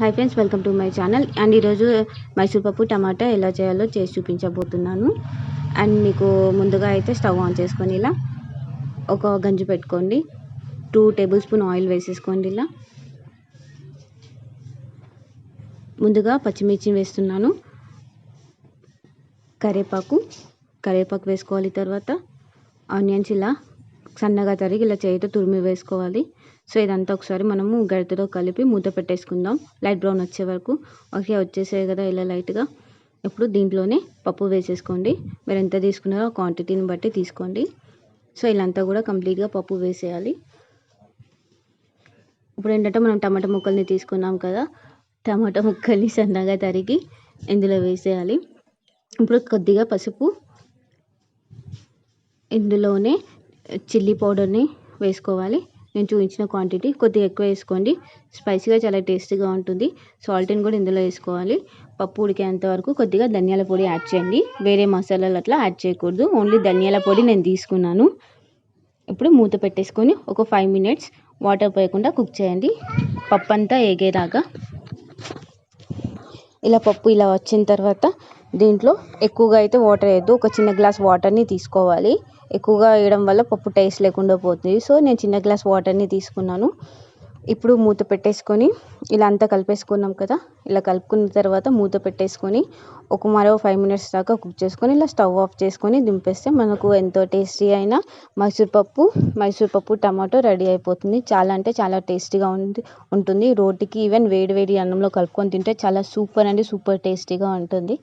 Hi friends welcome to my channel and ఈరోజు మైసూర్ పప్పు టమాటా ఎలా చేయాలో చేసి చూపించబోతున్నాను. అండ్ మీకు ముందుగా అయితే స్టవ్ ఆన్ చేసుకొని ఇలా ఒక గంజు పెట్టుకోండి. టూ టేబుల్ స్పూన్ ఆయిల్ వేసేసుకోండి ఇలా. ముందుగా పచ్చిమిర్చి వేస్తున్నాను. కరివేపాకు కరివేపాకు వేసుకోవాలి తర్వాత. ఆనియన్స్ ఇలా సన్నగా తరిగి ఇలా చేయితో తురిమి వేసుకోవాలి. సో ఇదంతా ఒకసారి మనము గరిటెతో కలిపి మూత పెట్టేసుకుందాం. లైట్ బ్రౌన్ వచ్చే వరకు. ఓకే వచ్చేసాయి కదా ఇలా లైట్గా. ఇప్పుడు దీంట్లోనే పప్పు వేసేసుకోండి. మీరు ఎంత తీసుకున్నారో క్వాంటిటీని బట్టి తీసుకోండి. సో ఇలాంతా కూడా కంప్లీట్గా పప్పు వేసేయాలి. ఇప్పుడు ఏంటంటే మనం టమాటా ముక్కల్ని తీసుకున్నాం కదా టమాటా ముక్కల్ని సన్నగా తరిగి ఇందులో వేసేయాలి. ఇప్పుడు కొద్దిగా పసుపు ఇందులోనే చిల్లీ పౌడర్ని వేసుకోవాలి. నేను చూపించిన క్వాంటిటీ కొద్దిగా ఎక్కువ వేసుకోండి. స్పైసీగా చాలా టేస్టీగా ఉంటుంది. సాల్ట్ని కూడా ఇందులో వేసుకోవాలి. పప్పు ఉడికేంత వరకు కొద్దిగా ధనియాల పొడి యాడ్ చేయండి. వేరే మసాలాలు అట్లా యాడ్ చేయకూడదు. ఓన్లీ ధనియాల పొడి నేను తీసుకున్నాను. ఇప్పుడు మూత పెట్టేసుకొని ఒక ఫైవ్ మినిట్స్ వాటర్ పోయకుండా కుక్ చేయండి. పప్పు అంతా ఏగేదాకా ఇలా పప్పు ఇలా వచ్చిన తర్వాత దీంట్లో ఎక్కువగా అయితే వాటర్ వేయద్దు. ఒక చిన్న గ్లాస్ వాటర్ని తీసుకోవాలి. ఎక్కువగా వేయడం వల్ల పప్పు టేస్ట్ లేకుండా పోతుంది. సో నేను చిన్న గ్లాస్ వాటర్ని తీసుకున్నాను. ఇప్పుడు మూత పెట్టేసుకొని ఇలా అంతా కలిపేసుకున్నాం కదా. ఇలా కలుపుకున్న తర్వాత మూత పెట్టేసుకొని ఒక మరో ఫైవ్ మినిట్స్ దాకా కుక్ చేసుకొని ఇలా స్టవ్ ఆఫ్ చేసుకొని దింపేస్తే మనకు ఎంతో టేస్టీ అయిన మైసూర్ పప్పు మైసూర్ పప్పు టమాటో రెడీ అయిపోతుంది. చాలా అంటే చాలా టేస్టీగా ఉంది ఉంటుంది. రోటికి ఈవెన్ వేడి వేడి అన్నంలో కలుపుకొని తింటే చాలా సూపర్ అండి సూపర్ టేస్టీగా ఉంటుంది.